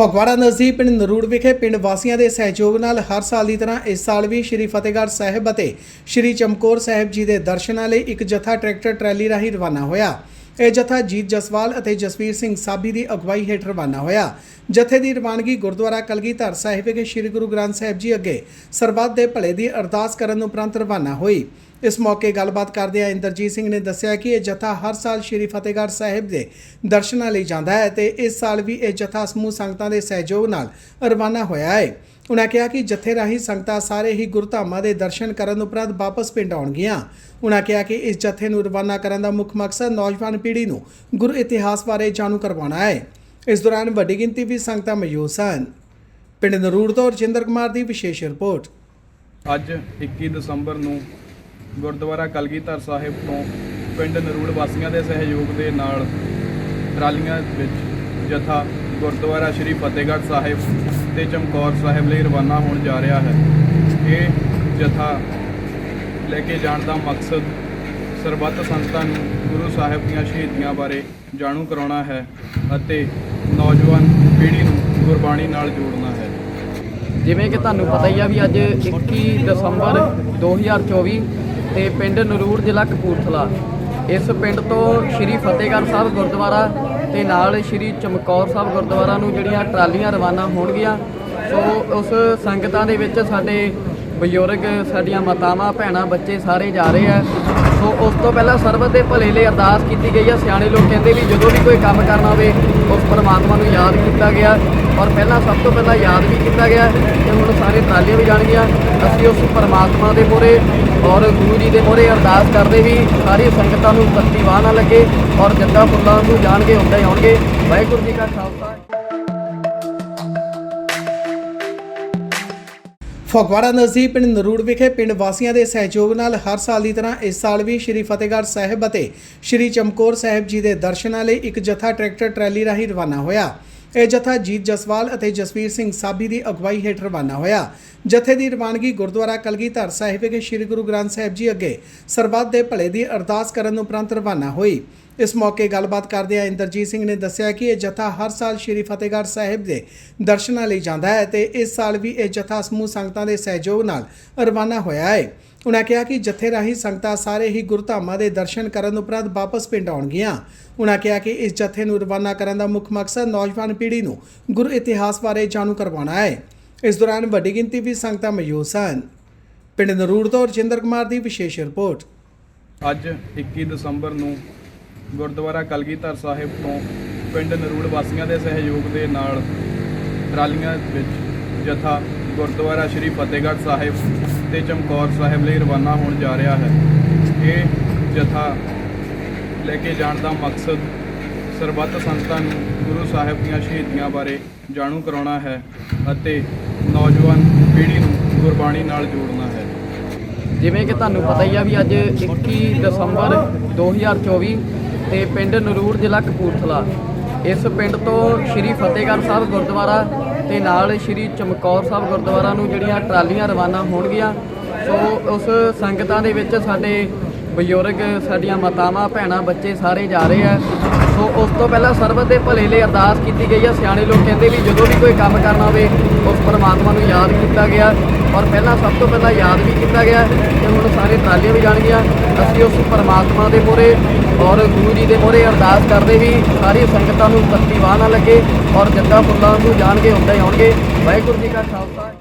ਫਗਵਾੜਾ ਨਜ਼ਦੀਕ ਪਿੰਡ ਨਰੂੜ ਵਿਖੇ ਪਿੰਡ ਵਾਸੀਆਂ ਦੇ ਸਹਿਯੋਗ ਨਾਲ ਹਰ ਸਾਲ ਦੀ ਤਰ੍ਹਾਂ ਇਸ ਸਾਲ ਵੀ ਸ਼੍ਰੀ ਫਤਿਹਗੜ੍ਹ ਸਾਹਿਬ ਅਤੇ ਸ਼੍ਰੀ ਚਮਕੌਰ ਸਾਹਿਬ ਜੀ ਦੇ ਦਰਸ਼ਨਾਂ ਲਈ ਇੱਕ ਜਥਾ ਟਰੈਕਟਰ ਟਰੈਲੀ ਰਾਹੀਂ ਰਵਾਨਾ ਹੋਇਆ। ਇਹ ਜਥਾ ਜੀਤ ਜਸਵਾਲ ਅਤੇ ਜਸਵੀਰ ਸਿੰਘ ਸਾਬੀ ਦੀ ਅਗਵਾਈ ਹੇਠ ਰਵਾਨਾ ਹੋਇਆ। ਜਥੇ ਦੀ ਰਵਾਨਗੀ ਗੁਰਦੁਆਰਾ ਕਲਗੀਧਰ ਸਾਹਿਬ ਵਿਖੇ ਸ਼੍ਰੀ ਗੁਰੂ ਗ੍ਰੰਥ ਸਾਹਿਬ ਜੀ ਅੱਗੇ ਸਰਬੱਤ ਦੇ ਭਲੇ ਦੀ ਅਰਦਾਸ ਕਰਨ ਉਪਰੰਤ ਰਵਾਨਾ ਹੋਈ। ਇਸ ਮੌਕੇ ਗੱਲਬਾਤ ਕਰਦਿਆਂ ਇੰਦਰਜੀਤ ਸਿੰਘ ਨੇ ਦੱਸਿਆ ਕਿ ਇਹ ਜਥਾ ਹਰ ਸਾਲ ਸ਼੍ਰੀ ਫਤਿਹਗੜ੍ਹ ਸਾਹਿਬ ਦੇ ਦਰਸ਼ਨਾਂ ਲਈ ਜਾਂਦਾ ਹੈ ਤੇ ਇਸ ਸਾਲ ਵੀ ਇਹ ਜਥਾ ਸਮੂਹ ਸੰਗਤਾਂ ਦੇ ਸਹਿਯੋਗ ਨਾਲ ਰਵਾਨਾ ਹੋਇਆ ਹੈ। ਉਨ੍ਹਾਂ ਕਿਹਾ ਕਿ ਜਥੇ ਰਾਹੀਂ ਸੰਗਤਾਂ ਸਾਰੇ ਹੀ ਗੁਰਧਾਮਾਂ ਦੇ ਦਰਸ਼ਨ ਕਰਨ ਉਪਰੰਤ ਵਾਪਸ ਪਿੰਡ ਆਉਣਗੀਆਂ। ਉਨ੍ਹਾਂ ਕਿਹਾ ਕਿ ਇਸ ਜਥੇ ਨੂੰ ਰਵਾਨਾ ਕਰਨ ਦਾ ਮੁੱਖ ਮਕਸਦ ਨੌਜਵਾਨ ਪੀੜ੍ਹੀ ਨੂੰ ਗੁਰ ਇਤਿਹਾਸ ਬਾਰੇ ਜਾਣੂ ਕਰਵਾਉਣਾ ਹੈ। ਇਸ ਦੌਰਾਨ ਵੱਡੀ ਗਿਣਤੀ ਵਿੱਚ ਸੰਗਤਾਂ ਮੌਜੂਦ ਸਨ। ਪਿੰਡ ਨਰੂੜ ਤੋਂ ਰਜਿੰਦਰ ਕੁਮਾਰ ਦੀ ਵਿਸ਼ੇਸ਼ ਰਿਪੋਰਟ। ਅੱਜ 21 ਦਸੰਬਰ ਨੂੰ ਗੁਰਦੁਆਰਾ ਕਲਗੀਧਰ ਸਾਹਿਬ ਤੋਂ ਪਿੰਡ ਨਰੂੜ ਵਾਸੀਆਂ ਦੇ ਸਹਿਯੋਗ ਦੇ ਨਾਲ ਟਰਾਲੀਆਂ ਵਿੱਚ ਜਥਾ ਗੁਰਦੁਆਰਾ ਸ਼੍ਰੀ ਫਤਿਹਗੜ੍ਹ ਸਾਹਿਬ ਤੇ ਚਮਕੌਰ ਸਾਹਿਬ ਲਈ ਰਵਾਨਾ ਹੋਣ ਜਾ ਰਿਹਾ ਹੈ। ਇਹ ਜਥਾ ਲੈ ਕੇ ਜਾਣ ਦਾ ਮਕਸਦ ਸਰਬੱਤ ਸੰਗਤਾਂ ਨੂੰ ਗੁਰੂ ਸਾਹਿਬ ਦੀਆਂ ਸ਼ਹੀਦੀਆਂ ਬਾਰੇ ਜਾਣੂ ਕਰਾਉਣਾ ਹੈ ਅਤੇ ਨੌਜਵਾਨ ਪੀੜ੍ਹੀ ਨੂੰ ਗੁਰਬਾਣੀ ਨਾਲ ਜੋੜਨਾ ਹੈ। ਜਿਵੇਂ ਕਿ ਤੁਹਾਨੂੰ ਪਤਾ ਹੀ ਆ ਵੀ ਅੱਜ 21 ਦਸੰਬਰ 2024 ਤੇ ਪਿੰਡ ਨਰੂਰ ਜ਼ਿਲ੍ਹਾ ਕਪੂਰਥਲਾ। ਇਸ ਪਿੰਡ ਤੋਂ ਸ਼੍ਰੀ ਫਤਿਹਗੜ੍ਹ ਸਾਹਿਬ ਗੁਰਦੁਆਰਾ ਤੇ ਨਾਲ ਸ਼੍ਰੀ ਚਮਕੌਰ ਸਾਹਿਬ ਗੁਰਦੁਆਰਾ ਨੂੰ ਜਿਹੜੀਆਂ ਟਰਾਲੀਆਂ ਰਵਾਨਾ ਹੋਣਗੀਆਂ, ਸੋ ਉਸ ਸੰਗਤਾਂ ਦੇ ਵਿੱਚ ਸਾਡੇ ਬਜ਼ੁਰਗ ਸਾਡੀਆਂ ਮਾਤਾਵਾਂ, ਭੈਣਾਂ, ਬੱਚੇ ਸਾਰੇ ਜਾ ਰਹੇ ਆ। ਸੋ ਉਸ ਤੋਂ ਪਹਿਲਾਂ ਸਰਬਤ ਦੇ ਭਲੇ ਲਈ ਅਰਦਾਸ ਕੀਤੀ ਗਈ ਆ। ਸਿਆਣੇ ਲੋਕ ਕਹਿੰਦੇ ਵੀ ਜਦੋਂ ਵੀ ਕੋਈ ਕੰਮ ਕਰਨਾ ਹੋਵੇ, ਉਸ ਪਰਮਾਤਮਾ ਨੂੰ ਯਾਦ ਕੀਤਾ ਗਿਆ। ਔਰ ਪਹਿਲਾਂ ਸਭ ਤੋਂ ਪਹਿਲਾਂ ਯਾਦ ਵੀ ਕੀਤਾ ਗਿਆ ਤੇ ਹੁਣ ਸਾਰੇ ਟਰਾਲੀਆਂ ਵੀ ਜਾਣਗੀਆਂ। ਅਸੀਂ ਉਸ ਪਰਮਾਤਮਾ ਦੇ ਮੂਹਰੇ ਔਰ ਗੁਰੂ ਜੀ ਦੇ ਮੂਹਰੇ ਅਰਦਾਸ ਕਰਦੇ ਵੀ ਸਾਰੀ ਸੰਗਤਾਂ ਨੂੰ ਤੱਤੀ ਨਾ ਲੱਗੇ ਔਰ ਜਿੱਦਾਂ ਫੁੱਲਾਂ ਨੂੰ ਜਾਣਗੇ, ਉੱਦਾਂ ਹੀ ਆਉਣਗੇ। ਵਾਹਿਗੁਰੂ ਜੀ ਕਾ ਖਾਲਸਾ। ਫਗਵਾੜਾ ਨਜ਼ਦੀਕ ਪਿੰਡ ਨਰੂੜ ਵਿਖੇ ਪਿੰਡ ਵਾਸੀਆਂ ਦੇ ਸਹਿਯੋਗ ਨਾਲ ਹਰ ਸਾਲ ਦੀ ਤਰ੍ਹਾਂ ਇਸ ਸਾਲ ਵੀ ਸ਼੍ਰੀ ਫਤਿਹਗੜ੍ਹ ਸਾਹਿਬ ਅਤੇ ਸ਼੍ਰੀ ਚਮਕੌਰ ਸਾਹਿਬ ਜੀ ਦੇ ਦਰਸ਼ਨਾਂ ਲਈ ਇੱਕ ਜਥਾ ਟਰੈਕਟਰ ਟਰੈਲੀ ਰਾਹੀਂ ਰਵਾਨਾ ਹੋਇਆ। ਇਹ ਜਥਾ ਜੀਤ ਜਸਵਾਲ ਅਤੇ ਜਸਵੀਰ ਸਿੰਘ ਸਾਬੀ ਦੀ ਅਗਵਾਈ ਹੇਠ ਰਵਾਨਾ ਹੋਇਆ। ਜਥੇ ਦੀ ਰਵਾਨਗੀ ਗੁਰਦੁਆਰਾ ਕਲਗੀਧਰ ਸਾਹਿਬ ਵਿਖੇ ਸ਼੍ਰੀ ਗੁਰੂ ਗ੍ਰੰਥ ਸਾਹਿਬ ਜੀ ਅੱਗੇ ਸਰਬੱਤ ਦੇ ਭਲੇ ਦੀ ਅਰਦਾਸ ਕਰਨ ਉਪਰੰਤ ਰਵਾਨਾ ਹੋਈ। ਇਸ ਮੌਕੇ ਗੱਲਬਾਤ ਕਰਦਿਆਂ ਇੰਦਰਜੀਤ ਸਿੰਘ ਨੇ ਦੱਸਿਆ ਕਿ ਇਹ ਜਥਾ ਹਰ ਸਾਲ ਸ਼੍ਰੀ ਫਤਿਹਗੜ੍ਹ ਸਾਹਿਬ ਦੇ ਦਰਸ਼ਨਾਂ ਲਈ ਜਾਂਦਾ ਹੈ ਤੇ ਇਸ ਸਾਲ ਵੀ ਇਹ ਜਥਾ ਸਮੂਹ ਸੰਗਤਾਂ ਦੇ ਸਹਿਯੋਗ ਨਾਲ ਰਵਾਨਾ ਹੋਇਆ ਹੈ। ਉਨ੍ਹਾਂ ਕਿਹਾ ਕਿ ਜਥੇ ਰਾਹੀਂ ਸੰਗਤਾਂ ਸਾਰੇ ਹੀ ਗੁਰਧਾਮਾਂ ਦੇ ਦਰਸ਼ਨ ਕਰਨ ਉਪਰੰਤ ਵਾਪਸ ਪਿੰਡ ਆਉਣਗੀਆਂ। ਉਨ੍ਹਾਂ ਕਿਹਾ ਕਿ ਇਸ ਜਥੇ ਨੂੰ ਰਵਾਨਾ ਕਰਨ ਦਾ ਮੁੱਖ ਮਕਸਦ ਨੌਜਵਾਨ ਪੀੜ੍ਹੀ ਨੂੰ ਗੁਰ ਇਤਿਹਾਸ ਬਾਰੇ ਜਾਣੂ ਕਰਵਾਉਣਾ ਹੈ। ਇਸ ਦੌਰਾਨ ਵੱਡੀ ਗਿਣਤੀ ਵਿੱਚ ਸੰਗਤਾਂ ਮੌਜੂਦ ਸਨ। ਪਿੰਡ ਨਰੂਰ ਤੋਂ ਰਜਿੰਦਰ ਕੁਮਾਰ ਦੀ ਵਿਸ਼ੇਸ਼ ਰਿਪੋਰਟ। ਅੱਜ 21 ਦਸੰਬਰ ਨੂੰ ਗੁਰਦੁਆਰਾ ਕਲਗੀਧਰ ਸਾਹਿਬ ਤੋਂ ਪਿੰਡ ਨਰੂੜ ਵਾਸੀਆਂ ਦੇ ਸਹਿਯੋਗ ਦੇ ਨਾਲ ਟਰਾਲੀਆਂ ਵਿੱਚ ਜਥਾ ਗੁਰਦੁਆਰਾ ਸ਼੍ਰੀ ਫਤਿਹਗੜ੍ਹ ਸਾਹਿਬ ਤੇ ਚਮਕੌਰ ਸਾਹਿਬ ਲਈ ਰਵਾਨਾ ਹੋਣ ਜਾ ਰਿਹਾ ਹੈ। ਇਹ ਜਥਾ ਲੈ ਕੇ ਜਾਣ ਦਾ ਮਕਸਦ ਸਰਬੱਤ ਸੰਗਤਾਂ ਨੂੰ ਗੁਰੂ ਸਾਹਿਬ ਦੀਆਂ ਸ਼ਹੀਦੀਆਂ ਬਾਰੇ ਜਾਣੂ ਕਰਾਉਣਾ ਹੈ ਅਤੇ ਨੌਜਵਾਨ ਪੀੜ੍ਹੀ ਨੂੰ ਗੁਰਬਾਣੀ ਨਾਲ ਜੋੜਨਾ ਹੈ। ਜਿਵੇਂ ਕਿ ਤੁਹਾਨੂੰ ਪਤਾ ਹੀ ਆ ਵੀ ਅੱਜ 21 ਦਸੰਬਰ 2024 ਤੇ ਪਿੰਡ ਨਰੂਰ ਜ਼ਿਲ੍ਹਾ ਕਪੂਰਥਲਾ। ਇਸ ਪਿੰਡ ਤੋਂ ਸ਼੍ਰੀ ਫਤਿਹਗੜ੍ਹ ਸਾਹਿਬ ਗੁਰਦੁਆਰਾ ਤੇ ਨਾਲ ਸ਼੍ਰੀ ਚਮਕੌਰ ਸਾਹਿਬ ਗੁਰਦੁਆਰਾ ਨੂੰ ਜਿਹੜੀਆਂ ਟਰਾਲੀਆਂ ਰਵਾਨਾ ਹੋਣਗੀਆਂ, ਸੋ ਉਸ ਸੰਗਤਾਂ ਦੇ ਵਿੱਚ ਸਾਡੇ ਬਜ਼ੁਰਗ, ਸਾਡੀਆਂ ਮਾਤਾਵਾਂ, ਭੈਣਾਂ, ਬੱਚੇ ਸਾਰੇ ਜਾ ਰਹੇ ਆ। ਸੋ ਉਸ ਤੋਂ ਪਹਿਲਾਂ ਸਰਬਤ ਦੇ ਭਲੇ ਲਈ ਅਰਦਾਸ ਕੀਤੀ ਗਈ ਆ। ਸਿਆਣੇ ਲੋਕ ਕਹਿੰਦੇ ਵੀ ਜਦੋਂ ਵੀ ਕੋਈ ਕੰਮ ਕਰਨਾ ਹੋਵੇ, ਉਸ ਪਰਮਾਤਮਾ ਨੂੰ ਯਾਦ ਕੀਤਾ ਗਿਆ। ਔਰ ਪਹਿਲਾਂ ਸਭ ਤੋਂ ਪਹਿਲਾਂ ਯਾਦ ਵੀ ਕੀਤਾ ਗਿਆ ਤੇ ਹੁਣ ਸਾਰੇ ਟਰਾਲੀਆਂ ਵੀ ਜਾਣਗੀਆਂ। ਅਸੀਂ ਉਸ ਪਰਮਾਤਮਾ ਦੇ ਮੂਹਰੇ ਔਰ ਗੁਰੂ ਜੀ ਦੇ ਮੂਹਰੇ ਅਰਦਾਸ ਕਰਦੇ ਵੀ ਸਾਰੀ ਸੰਗਤਾਂ ਨੂੰ ਤੱਤੀ ਨਾ ਲੱਗੇ ਔਰ ਜਿੱਦਾਂ ਫੁੱਲਾਂ ਨੂੰ ਜਾਣਗੇ ਹੁੰਦਾ ਹੀ ਆਉਣਗੇ। ਵਾਹਿਗੁਰੂ ਜੀ ਕਾ ਖਾਲਸਾ।